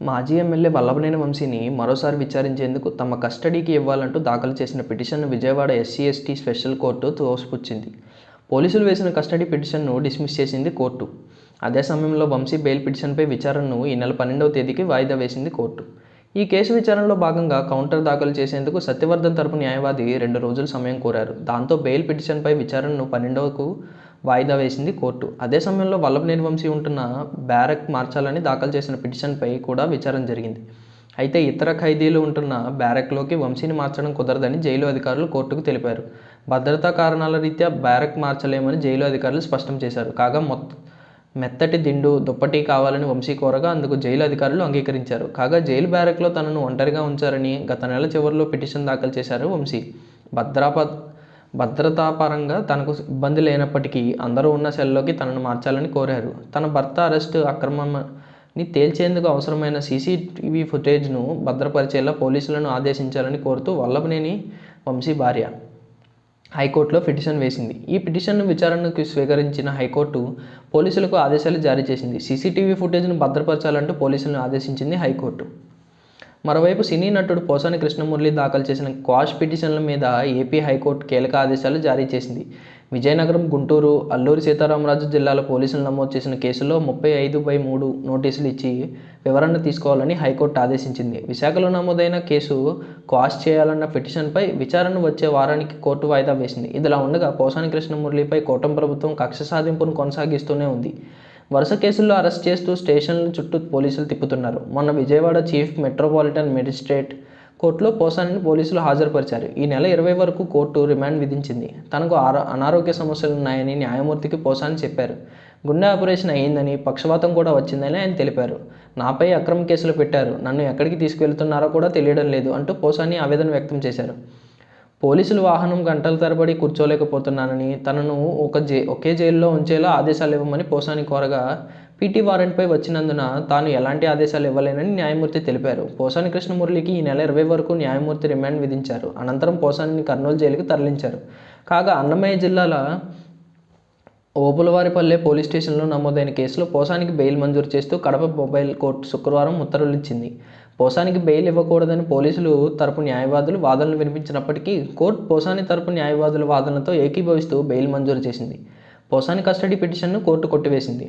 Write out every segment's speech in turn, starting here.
మాజీ ఎమ్మెల్యే వల్లభనేని వంశీని మరోసారి విచారించేందుకు తమ కస్టడీకి ఇవ్వాలంటూ దాఖలు చేసిన పిటిషన్ను Vijayawada SC ST special court తోసిపుచ్చింది. పోలీసులు వేసిన కస్టడీ పిటిషన్ను డిస్మిస్ చేసింది కోర్టు. అదే సమయంలో వంశీ బెయిల్ పిటిషన్పై విచారణను ఈ నెల పన్నెండవ తేదీకి వాయిదా వేసింది కోర్టు. ఈ కేసు విచారణలో భాగంగా కౌంటర్ దాఖలు చేసేందుకు సత్యవర్ధన్ తరపు న్యాయవాది రెండు రోజుల సమయం కోరారు. దాంతో బెయిల్ పిటిషన్పై విచారణను పన్నెండవకు వాయిదా వేసింది కోర్టు. అదే సమయంలో వల్లభనేని వంశీ ఉంటున్న బ్యారక్ మార్చాలని దాఖలు చేసిన పిటిషన్పై కూడా విచారణ జరిగింది. అయితే ఇతర ఖైదీలు ఉంటున్న బ్యారక్లోకి వంశీని మార్చడం కుదరదని జైలు అధికారులు కోర్టుకు తెలిపారు. భద్రతా కారణాల రీత్యా బ్యారక్ మార్చలేమని జైలు అధికారులు స్పష్టం చేశారు. కాగా మొత్తం మెత్తటి దిండు దుప్పటి కావాలని వంశీ కోరగా అందుకు జైలు అధికారులు అంగీకరించారు. కాగా జైలు బ్యారక్లో తనను ఒంటరిగా ఉంచారని గత నెల చివరిలో పిటిషన్ దాఖలు చేశారు వంశీ. భద్రాపద్ భద్రతాపరంగా తనకు ఇబ్బంది లేనప్పటికీ అందరూ ఉన్న సెల్లోకి తనను మార్చాలని కోరారు. తన భర్త అరెస్టు అక్రమని తేల్చేందుకు అవసరమైన సీసీటీవీ ఫుటేజ్ను భద్రపరిచేలా పోలీసులను ఆదేశించాలని కోరుతూ వల్లభనేని వంశీ భార్య హైకోర్టులో పిటిషన్ వేసింది. ఈ పిటిషన్ను విచారణకు స్వీకరించిన హైకోర్టు పోలీసులకు ఆదేశాలు జారీ చేసింది. సీసీటీవీ ఫుటేజ్ను భద్రపరచాలంటూ పోలీసులను ఆదేశించింది హైకోర్టు. మరోవైపు సినీ నటుడు పోసాని కృష్ణమురళి దాఖలు చేసిన క్వాష్ పిటిషన్ల మీద ఏపీ హైకోర్టు కీలక ఆదేశాలు జారీ చేసింది. విజయనగరం గుంటూరు అల్లూరి సీతారామరాజు జిల్లాల పోలీసులు నమోదు చేసిన కేసులో ముప్పై ఐదు బై మూడు నోటీసులు ఇచ్చి వివరణ తీసుకోవాలని హైకోర్టు ఆదేశించింది. విశాఖలో నమోదైన కేసు క్వాష్ చేయాలన్న పిటిషన్పై విచారణ వచ్చే వారానికి కోర్టు వాయిదా వేసింది. ఇదిలా ఉండగా పోసాని కృష్ణమురళిపై కూటమి ప్రభుత్వం కక్ష సాధింపును కొనసాగిస్తూనే ఉంది. వరుస కేసుల్లో అరెస్ట్ చేస్తూ స్టేషన్ల చుట్టూ పోలీసులు తిప్పుతున్నారు. మొన్న విజయవాడ చీఫ్ మెట్రోపాలిటన్ మెజిస్ట్రేట్ కోర్టులో పోసానిని పోలీసులు హాజరుపరిచారు. ఈ నెల ఇరవై వరకు కోర్టు రిమాండ్ విధించింది. తనకు ఆరో అనారోగ్య సమస్యలు ఉన్నాయని న్యాయమూర్తికి పోసాని చెప్పారు. గుండె ఆపరేషన్ అయ్యిందని పక్షవాతం కూడా వచ్చిందని ఆయన తెలిపారు. నాపై అక్రమ కేసులు పెట్టారు. నన్ను ఎక్కడికి తీసుకువెళ్తున్నారో కూడా తెలియడం లేదు అంటూ పోసాని ఆవేదన వ్యక్తం చేశారు. పోలీసులు వాహనం గంటల తరబడి కూర్చోలేకపోతున్నానని తనను ఒక జై ఒకే జైల్లో ఉంచేలా ఆదేశాలు ఇవ్వమని పోసాని కోరగా పీటీ వారెంట్పై వచ్చినందున తాను ఎలాంటి ఆదేశాలు ఇవ్వలేనని న్యాయమూర్తి తెలిపారు. పోసాని కృష్ణమురళికి ఈ నెల ఇరవై వరకు న్యాయమూర్తి రిమాండ్ విధించారు. అనంతరం పోసానిని కర్నూలు జైలుకి తరలించారు. కాగా అన్నమయ్య జిల్లాల ఓపులవారిపల్లె పోలీస్ స్టేషన్లో నమోదైన కేసులో పోసానికి బెయిల్ మంజూరు చేస్తూ కడప మొబైల్ కోర్టు శుక్రవారం ఉత్తర్వులు ఇచ్చింది పోసానికి బెయిల్ ఇవ్వకూడదని పోలీసులు తరపు న్యాయవాదులు వాదనలు వినిపించినప్పటికీ కోర్టు పోసాని తరపు న్యాయవాదుల వాదనలతో ఏకీభవిస్తూ బెయిల్ మంజూరు చేసింది. పోసాని కస్టడీ పిటిషన్ను కోర్టు కొట్టివేసింది.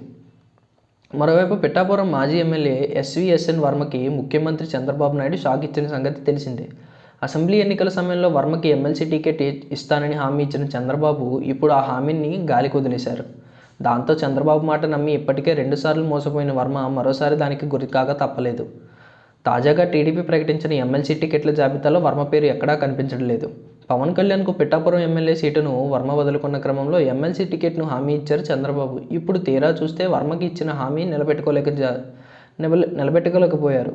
మరోవైపు పిఠాపురం మాజీ ఎమ్మెల్యే ఎస్విఎస్ఎన్ వర్మకి ముఖ్యమంత్రి చంద్రబాబు నాయుడు షాక్ ఇచ్చిన సంగతి తెలిసిందే. అసెంబ్లీ ఎన్నికల సమయంలో వర్మకి ఎమ్మెల్సీ టికెట్ ఇస్తానని హామీ ఇచ్చిన చంద్రబాబు ఇప్పుడు ఆ హామీని గాలి కుదిలేశారు దాంతో చంద్రబాబు మాట నమ్మి ఇప్పటికే రెండుసార్లు మోసపోయిన వర్మ మరోసారి దానికి గురికాక తప్పలేదు. తాజాగా టీడీపీ ప్రకటించిన ఎమ్మెల్సీ టికెట్ల జాబితాలో వర్మ పేరు ఎక్కడా కనిపించడం లేదు పవన్ కళ్యాణ్కు పిఠాపురం ఎమ్మెల్యే సీటును వర్మ వదులుకున్న క్రమంలో ఎమ్మెల్సీ టికెట్ను హామీ ఇచ్చారు చంద్రబాబు. ఇప్పుడు తీరా చూస్తే వర్మకి ఇచ్చిన హామీ నిలబెట్టుకోలేక జా నిలబెట్టుకోలేకపోయారు.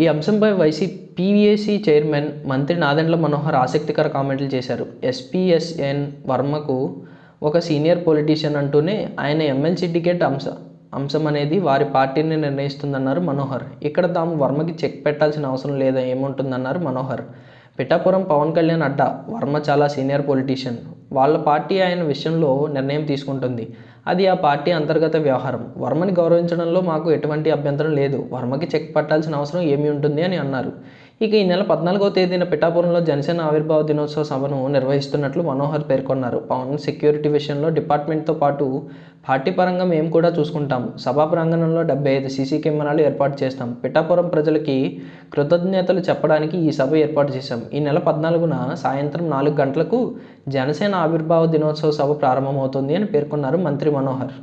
ఈ అంశంపై వైసీ పీవీఏసీ చైర్మన్ మంత్రి నాదెండ్ల మనోహర్ ఆసక్తికర కామెంట్లు చేశారు. ఎస్పీఎస్ఎన్ వర్మకు ఒక సీనియర్ పొలిటీషియన్ అంటూనే ఆయన ఎమ్మెల్సీ టికెట్ అంశ అంశం అనేది వారి పార్టీని నిర్ణయిస్తుందన్నారు మనోహర్. ఇక్కడ తాము వర్మకి చెక్ పెట్టాల్సిన అవసరం లేదా ఏముంటుందన్నారు మనోహర్. పిఠాపురం పవన్ కళ్యాణ్ అడ్డా వర్మ చాలా సీనియర్ పొలిటీషియన్. వాళ్ళ పార్టీ ఆయన విషయంలో నిర్ణయం తీసుకుంటుంది. అది ఆ పార్టీ అంతర్గత వ్యవహారం. వర్మని గౌరవించడంలో మాకు ఎటువంటి అభ్యంతరం లేదు. వర్మకి చెక్ పట్టాల్సిన అవసరం ఏమి ఉంటుంది అని అన్నారు. ఇక ఈ నెల పద్నాలుగో తేదీన పిఠాపురంలో జనసేన ఆవిర్భావ దినోత్సవ సభను నిర్వహిస్తున్నట్లు మనోహర్ పేర్కొన్నారు. పవన్ సెక్యూరిటీ విషయంలో డిపార్ట్మెంట్తో పాటు పార్టీ పరంగా మేము కూడా చూసుకుంటాం. సభా ప్రాంగణంలో డెబ్బై ఐదు సీసీ కెమెరాలు ఏర్పాటు చేస్తాం. పిఠాపురం ప్రజలకి కృతజ్ఞతలు చెప్పడానికి ఈ సభ ఏర్పాటు చేశాం. ఈ నెల పద్నాలుగున సాయంత్రం నాలుగు గంటలకు జనసేన ఆవిర్భావ దినోత్సవ సభ ప్రారంభమవుతుంది అని పేర్కొన్నారు మంత్రి మనోహర్.